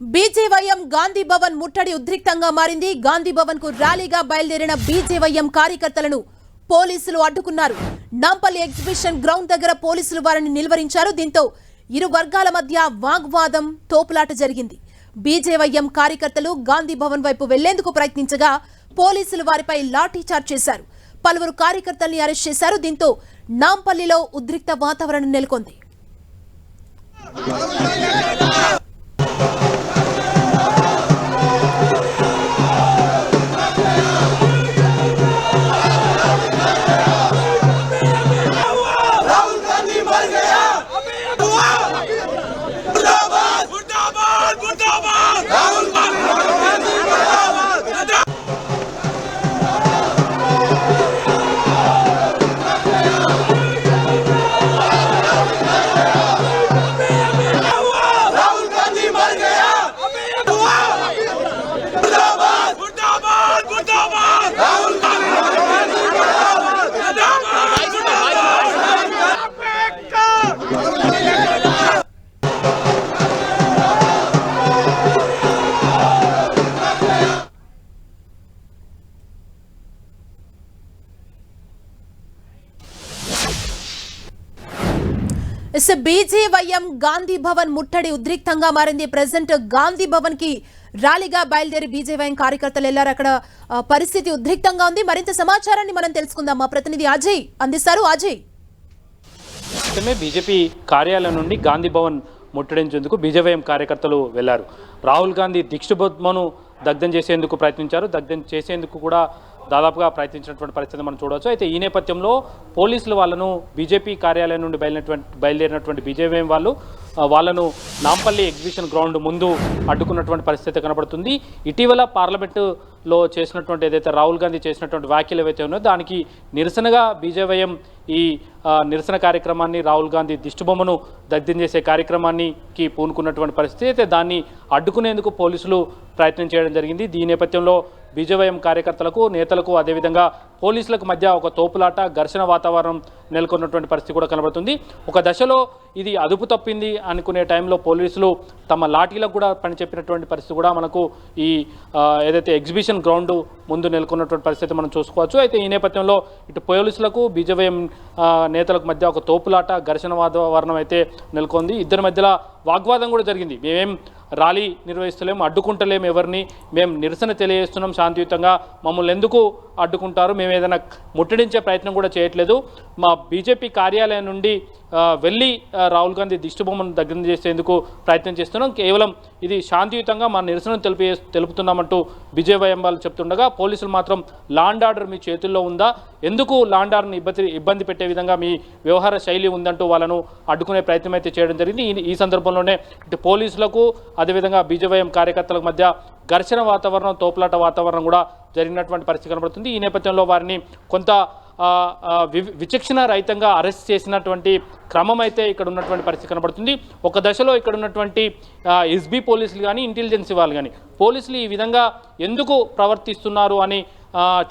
BJYM Gandhi Bhavan ముట్టడి ఉద్రిక్తంగా మారింది. గాంధీ భవన్కు ర్యాలీగా బయలుదేరిన బీజేవైఎం కార్యకర్తలను పోలీసులు అడ్డుకున్నారు. నాంపల్లి ఎగ్జిబిషన్ గ్రౌండ్ దగ్గర పోలీసులు వారిని నిలువరించారు. దీంతో ఇరు వర్గాల మధ్య వాగ్వాదం తోపులాట జరిగింది. బీజేవైఎం కార్యకర్తలు గాంధీ భవన్ వైపు వెళ్ళేందుకు ప్రయత్నించగా పోలీసులు వారిపై లాఠీచార్జ్ చేశారు. పలువురు కార్యకర్తల్ని అరెస్ట్ చేశారు. దీంతో నాంపల్లిలో ఉద్రిక్త వాతావరణం నెలకొంది. బీజేవైఎం గాంధీ భవన్ ముట్టడి ఉద్రిక్తంగా మారింది. ప్రజెంట్ గాంధీ భవన్కి ర్యాలీగా బయలుదేరి బీజేవైఎం కార్యకర్తలు వెళ్ళారు అక్కడ పరిస్థితి ఉద్రిక్తంగా ఉంది. మరింత సమాచారాన్ని మనం తెలుసుకుందాం. మా ప్రతినిధి అజయ్ అందిస్తారు. అజయ్. బీజేపీ కార్యాలయం నుండి గాంధీ భవన్ ముట్టడించేందుకు బీజేవైఎం కార్యకర్తలు వెళ్ళారు రాహుల్ గాంధీ దీక్షబొమ్మను దగ్ధం చేసేందుకు ప్రయత్నించారు. దగ్ధం చేసేందుకు కూడా దాదాపుగా ప్రయత్నించినటువంటి పరిస్థితి మనం చూడవచ్చు. అయితే ఈ నేపథ్యంలో పోలీసులు వాళ్ళను బీజేపీ కార్యాలయం నుండి బయలుదేరినటువంటి బయలుదేరినటువంటి బీజేపీ వాళ్ళు వాళ్ళను నాంపల్లి ఎగ్జిబిషన్ గ్రౌండ్ ముందు అడ్డుకున్నటువంటి పరిస్థితి కనబడుతుంది. ఇటీవల పార్లమెంటులో చేసినటువంటి ఏదైతే రాహుల్ గాంధీ చేసినటువంటి వ్యాఖ్యలు ఏవైతే ఉన్నాయో దానికి నిరసనగా బీజేవైఎం ఈ నిరసన కార్యక్రమాన్ని రాహుల్ గాంధీ దిష్టిబొమ్మను దగ్ధం చేసే కార్యక్రమానికి పూనుకున్నటువంటి పరిస్థితి. అయితే దాన్ని అడ్డుకునేందుకు పోలీసులు ప్రయత్నం చేయడం జరిగింది. దీని నేపథ్యంలో బీజేవైఎం కార్యకర్తలకు నేతలకు అదేవిధంగా పోలీసులకు మధ్య ఒక తోపులాట ఘర్షణ వాతావరణం నెలకొన్నటువంటి పరిస్థితి కూడా కనబడుతుంది. ఒక దశలో ఇది అదుపు తప్పింది అనుకునే టైంలో పోలీసులు తమ లాఠీలకు కూడా పని చెప్పినటువంటి పరిస్థితి కూడా మనకు ఈ ఏదైతే ఎగ్జిబిషన్ గ్రౌండ్ ముందు నెలకొన్నటువంటి పరిస్థితి మనం చూసుకోవచ్చు. అయితే ఈ నేపథ్యంలో ఇటు పోలీసులకు బీజేవైఎం నేతలకు మధ్య ఒక తోపులాట ఘర్షణ వాతావరణం అయితే నెలకొంది. ఇద్దరి మధ్యలో వాగ్వాదం కూడా జరిగింది. మేమేం ర్యాలీ నిర్వహిస్తలేము అడ్డుకుంటలేము ఎవరిని. మేము నిరసన తెలియజేస్తున్నాం శాంతియుతంగా. మమ్మల్ని ఎందుకు అడ్డుకుంటారు? మేము ఏదైనా ముట్టడించే ప్రయత్నం కూడా చేయట్లేదు. మా బీజేపీ కార్యాలయం నుండి వెళ్ళి రాహుల్ గాంధీ దిష్టిబొమ్మను దగ్గర చేసేందుకు ప్రయత్నం చేస్తున్నాం. కేవలం ఇది శాంతియుతంగా మా నిరసన తెలిపి తెలుపుతున్నామంటూ విజయవయం వాళ్ళు చెప్తుండగా పోలీసులు మాత్రం లాండ్ ఆర్డర్ మీ చేతుల్లో ఉందా? ఎందుకు లాండ్ ఆర్డర్ని ఇబ్బంది ఇబ్బంది పెట్టే విధంగా మీ వ్యవహార శైలి ఉందంటూ వాళ్ళను అడ్డుకునే ప్రయత్నం అయితే చేయడం జరిగింది. ఈ- సందర్భంలోనే ఇటు పోలీసులకు అదేవిధంగా బీజేవైఎం కార్యకర్తలకు మధ్య ఘర్షణ వాతావరణం తోపులాట వాతావరణం కూడా జరిగినటువంటి పరిస్థితి కనబడుతుంది. ఈ నేపథ్యంలో వారిని కొంత విచక్షణ రహితంగా అరెస్ట్ చేసినటువంటి క్రమం అయితే ఇక్కడ ఉన్నటువంటి పరిస్థితి కనబడుతుంది. ఒక దశలో ఇక్కడ ఉన్నటువంటి ఎస్బీ పోలీసులు కానీ ఇంటెలిజెన్స్ వాళ్ళు కానీ పోలీసులు ఈ విధంగా ఎందుకు ప్రవర్తిస్తున్నారు అని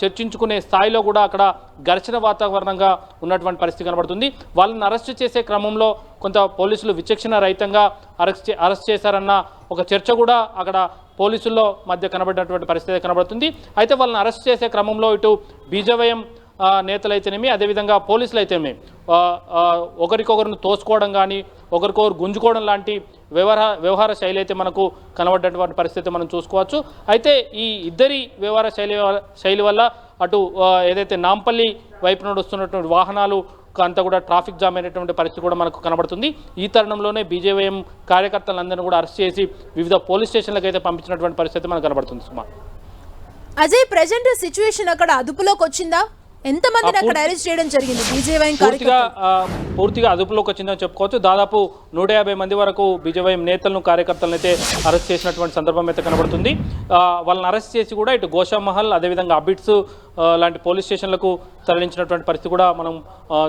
చర్చించుకునే స్థాయిలో కూడా అక్కడ ఘర్షణ వాతావరణంగా ఉన్నటువంటి పరిస్థితి కనబడుతుంది. వాళ్ళని అరెస్ట్ చేసే క్రమంలో కొంత పోలీసులు విచక్షణ రహితంగా అరెస్ట్ చే- అరెస్ట్ చేశారన్న ఒక చర్చ కూడా అక్కడ పోలీసుల్లో మధ్య కనబడినటువంటి పరిస్థితి కనబడుతుంది. అయితే వాళ్ళని అరెస్ట్ చేసే క్రమంలో ఇటు బీజవయం నేతలైతేనేమి అదేవిధంగా పోలీసులు అయితేనేమి ఒకరికొకరిని తోసుకోవడం కానీ ఒకరికొకరు గుంజుకోవడం లాంటి వ్యవహార వ్యవహార శైలి అయితే మనకు కనబడ్డటువంటి పరిస్థితి మనం చూసుకోవచ్చు. అయితే ఈ ఇద్దరి వ్యవహార శైలి శైలి వల్ల అటు ఏదైతే నాంపల్లి వైపు నుండి వస్తున్నటువంటి వాహనాలు అంతా కూడా ట్రాఫిక్ జామ్ అయినటువంటి పరిస్థితి కూడా మనకు కనబడుతుంది. ఈ తరుణంలోనే బీజేవైఎం కార్యకర్తలందరినీ కూడా అరెస్ట్ చేసి వివిధ పోలీస్ స్టేషన్లకు అయితే పంపించినటువంటి పరిస్థితి మనకు కనబడుతుంది సుమా అజయ్ ప్రజెంట్ సిచ్యువేషన్ అక్కడ అదుపులోకి వచ్చిందా? ఎంతమందిని అక్కడ అరెస్ట్ చేయడం జరిగింది? బీజేవైఎం పూర్తిగా పూర్తిగా అదుపులోకి వచ్చిందని చెప్పుకోవచ్చు. దాదాపు నూట యాభై మంది వరకు బీజేవైఎం నేతలను కార్యకర్తలను అయితే అరెస్ట్ చేసినటువంటి సందర్భం అయితే కనబడుతుంది. వాళ్ళని అరెస్ట్ చేసి కూడా ఇటు గోషామహల్ అదేవిధంగా అబిట్స్ లాంటి పోలీస్ స్టేషన్లకు తరలించినటువంటి పరిస్థితి కూడా మనం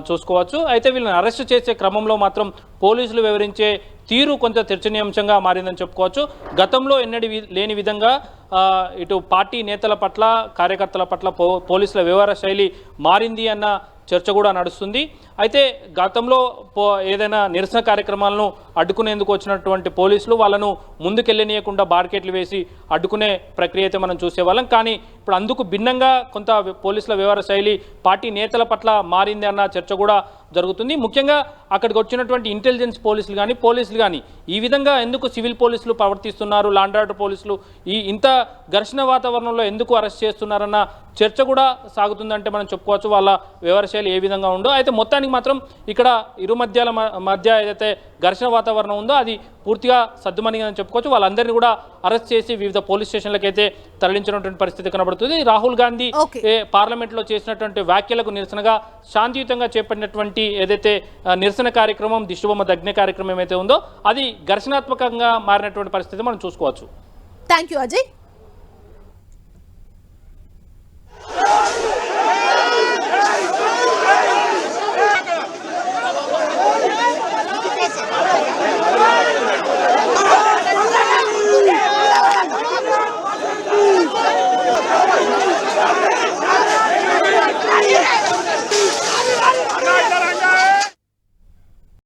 చూసుకోవచ్చు. అయితే వీళ్ళని అరెస్ట్ చేసే క్రమంలో మాత్రం పోలీసులు వివరించే తీరు కొంత చర్చనీయాంశంగా మారిందని చెప్పుకోవచ్చు. గతంలో ఎన్నడి వి- లేని విధంగా ఇటు పార్టీ నేతల పట్ల కార్యకర్తల పట్ల పో పోలీసుల వ్యవహార శైలి మారింది అన్న చర్చ కూడా నడుస్తుంది. అయితే గతంలో పో ఏదైనా నిరసన కార్యక్రమాలను అడ్డుకునేందుకు వచ్చినటువంటి పోలీసులు వాళ్ళను ముందుకెళ్ళనీయకుండా బార్కెట్లు వేసి అడ్డుకునే ప్రక్రియ అయితే మనం చూసేవాళ్ళం. కానీ ఇప్పుడు అందుకు భిన్నంగా కొంత పోలీసుల వ్యవహార శైలి పార్టీ నేతల పట్ల మారింది అన్న చర్చ కూడా జరుగుతుంది. ముఖ్యంగా అక్కడికి వచ్చినటువంటి ఇంటెలిజెన్స్ పోలీసులు కానీ పోలీసులు కానీ ఈ విధంగా ఎందుకు సివిల్ పోలీసులు ప్రవర్తిస్తున్నారు లాండ్రాడ్ పోలీసులు ఈ ఇంత ఘర్షణ వాతావరణంలో ఎందుకు అరెస్ట్ చేస్తున్నారన్న చర్చ కూడా సాగుతుందంటే మనం చెప్పుకోవచ్చు వాళ్ళ వ్యవహార శైలి ఏ విధంగా ఉండో అయితే మొత్తానికి మాత్రం ఇక్కడ ఇరు మధ్యాల మధ్య ఏదైతే ఘర్షణ వాతావరణం ఉందో అది పూర్తిగా సద్దుమణిగా చెప్పుకోవచ్చు. వాళ్ళందరినీ కూడా అరెస్ట్ చేసి వివిధ పోలీస్ స్టేషన్లకు అయితే తరలించినటువంటి పరిస్థితి కనబడుతుంది. రాహుల్ గాంధీ పార్లమెంట్లో చేసినటువంటి వ్యాఖ్యలకు నిరసనగా శాంతియుతంగా చేపట్టినటువంటి ఏదైతే నిరసన కార్యక్రమం దిష్టిబొమ్మ దగ్న కార్యక్రమం ఏమైతే ఉందో అది ఘర్షణాత్మకంగా మారినటువంటి పరిస్థితి మనం చూసుకోవచ్చు. Thank you Ajay.